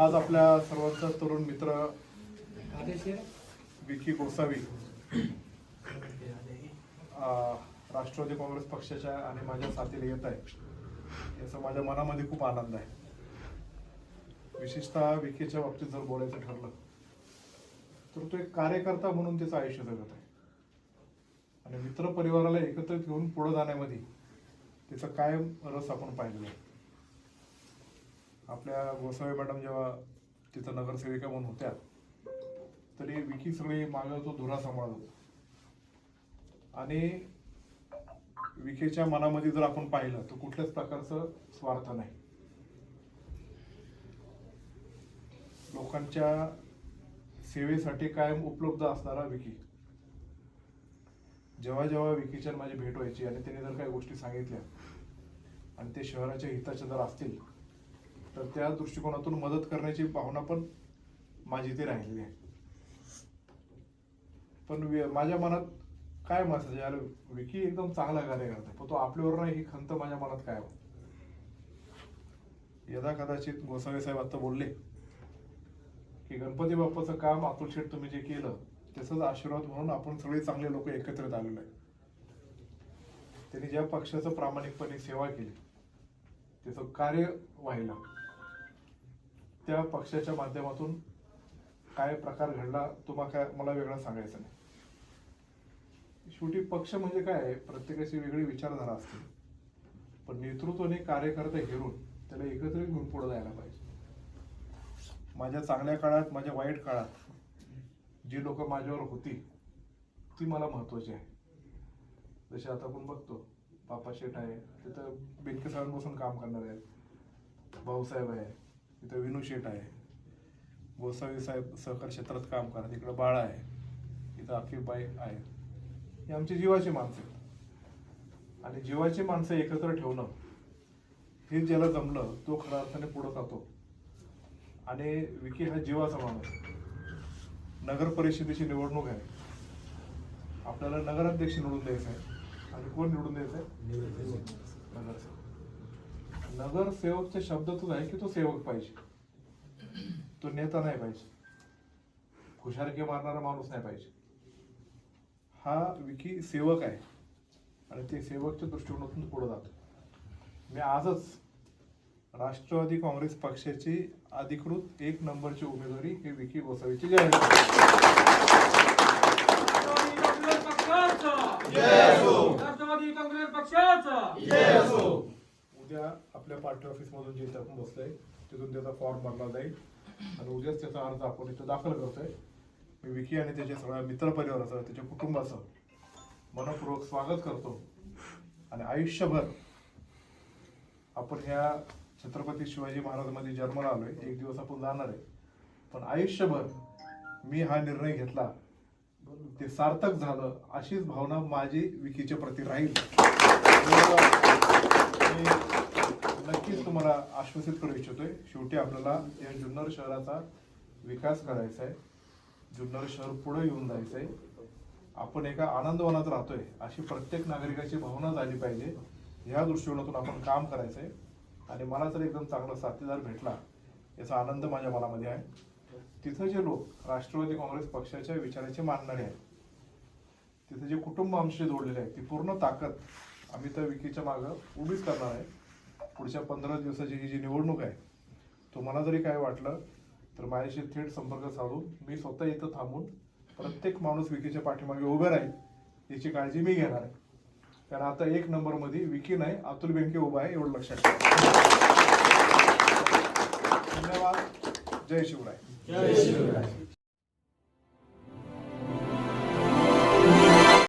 आज आपल्या सर्वांचा तरुण मित्र विकी गोसावी राष्ट्रवादी काँग्रेस पक्षाच्या आणि माझ्या साथीला येत आहे. याचा माझ्या मनामध्ये खूप आनंद आहे. विशेषतः विकीच्या बाबतीत जर बोलायचं ठरलं तर तो एक कार्यकर्ता म्हणून त्याचं आयुष्य जगत आहे. आणि मित्र परिवाराला एकत्रित घेऊन पुढे जाण्यामध्ये त्याचा कायम रस आपण पाहिलेला आहे. आपल्या गोसावी मॅडम जेव्हा तिथं नगरसेविका म्हणून होत्या तरी विकी सगळे मागं तो धुरा सांभाळत होता. आणि विखेच्या मनामध्ये जर आपण पाहिलं तर कुठल्याच प्रकारचं स्वार्थ नाही. लोकांच्या सेवेसाठी कायम उपलब्ध असणारा विकी. जेव्हा जेव्हा विकीच्या माझी भेट व्हायची आणि त्याने जर काही गोष्टी सांगितल्या आणि ते शहराच्या हिताच्या जर असतील तर त्या दृष्टिकोनातून मदत करण्याची भावना पण माझी ते राहिलेली आहे. पण वि- माझ्या मनात काय मत यार विकी एकदम चांगला कार्य करते पण तो आपल्यावर नाही ही खंत माझ्या मनात काय यदा कदाचित गोसावी साहेब आता बोलले की गणपती बाप्पाचं काम अतुल शेठ तुम्ही जे केलं त्याचाच आशीर्वाद म्हणून आपण सगळे चांगले लोक एकत्रित आलेलो आहे. त्यांनी ज्या पक्षाचं प्रामाणिकपणे सेवा केली त्याचं कार्य व्हायला त्या पक्षाच्या माध्यमातून काय प्रकार घडला तुम्हा काय मला वेगळं सांगायचं नाही. शेवटी पक्ष म्हणजे काय आहे? प्रत्येकाची वेगळी विचारधारा असते. पण नेतृत्वाने कार्यकर्ता हेरून त्याला एकत्रित घेऊन पुढे जायला पाहिजे. माझ्या चांगल्या काळात माझ्या वाईट काळात जी लोक माझ्यावर होती ती मला महत्वाची आहे. जसे आता आपण बघतो बापा शेठ आहे तिथं बेनके साहेबांपासून काम करणार आहेत भाऊसाहेब आहे तिथं विनू शेठ आहे. गोसावी साहेब सहकार क्षेत्रात काम करतात. इकडं बाळा आहे. इथं अखिलबाई आहे. ही आमची जीवाची माणसं आहेत. आणि जीवाची माणसं एकत्र ठेवणं हे ज्याला जमलं तो खऱ्या अर्थाने पुढं जातो. आणि विकी हा जीवाचा माणूस आहे. नगर परिषदेची निवडणूक आहे. आपल्याला नगराध्यक्ष निवडून द्यायचं आहे आणि कोण निवडून द्यायचं आहे नगरसेवक. नगरसेवकच्या शब्दातच आहे की तो सेवक पाहिजे? तो नेता नाही पाहिजे. खुशारकी मारणारा माणूस नाही पाहिजे. हा विकी सेवक आहे. आणि ते सेवकच्या दृष्टिकोनातून पुढे जातो. मी आजच राष्ट्रवादी काँग्रेस पक्षाची अधिकृत एक नंबरची उमेदवारी हे विकी गोसावीची जाहीर. राष्ट्रवादी काँग्रेस पक्षाचा. राष्ट्रवादी काँग्रेस पक्षाचा उद्या आपल्या पार्टी ऑफिसमधून जे इथे आपण बसलोय तिथून त्याचा फॉर्म भरला जाईल. आणि उद्याच त्याचा अर्ज आपण इथं दाखल करतोय. मी विकी आणि त्याच्या सगळ्या मित्रपरिवाराचं त्याच्या कुटुंबाचं मनपूर्वक स्वागत करतो. आणि आयुष्यभर आपण ह्या छत्रपती शिवाजी महाराजांमध्ये जन्माला आलोय. एक दिवस आपण जाणार आहे. पण आयुष्यभर मी हा निर्णय घेतला. ते सार्थक झालं अशीच भावना माझी विकीच्या प्रती राहील. आश्वासित करू इच्छितोय शेवटी आपल्याला या जुन्नर शहराचा विकास करायचा आहे. जुन्नर शहर पुढे येऊन जायचं आहे. आपण एका आनंदवनात राहतोय अशी प्रत्येक नागरिकाची भावना झाली पाहिजे. ह्या दृष्टिकोनातून आपण काम करायचंय. आणि मला जर एकदम चांगला साथीदार भेटला याचा आनंद माझ्या मनामध्ये आहे. तिथं जे लोक राष्ट्रवादी काँग्रेस पक्षाच्या विचाराचे मानणारे आहेत तिथे जे कुटुंब आमचे जोडलेले आहे ती पूर्ण ताकद आम्ही त्या विकीच्या मागं उभीच करणार आहे. पुढच्या पंधरा दिवसाची ही जी निवडणूक आहे तुम्हाला जरी काय वाटलं तर माझ्याशी थेट संपर्क साधून मी स्वतः इथं थांबून प्रत्येक माणूस विकीच्या पाठीमागे उभे राहील याची काळजी मी घेणार आहे. कारण आता एक नंबरमध्ये विकी नाही अतुल बेनके उभा आहे एवढं लक्षात ठेवा. धन्यवाद. जय शिवराय.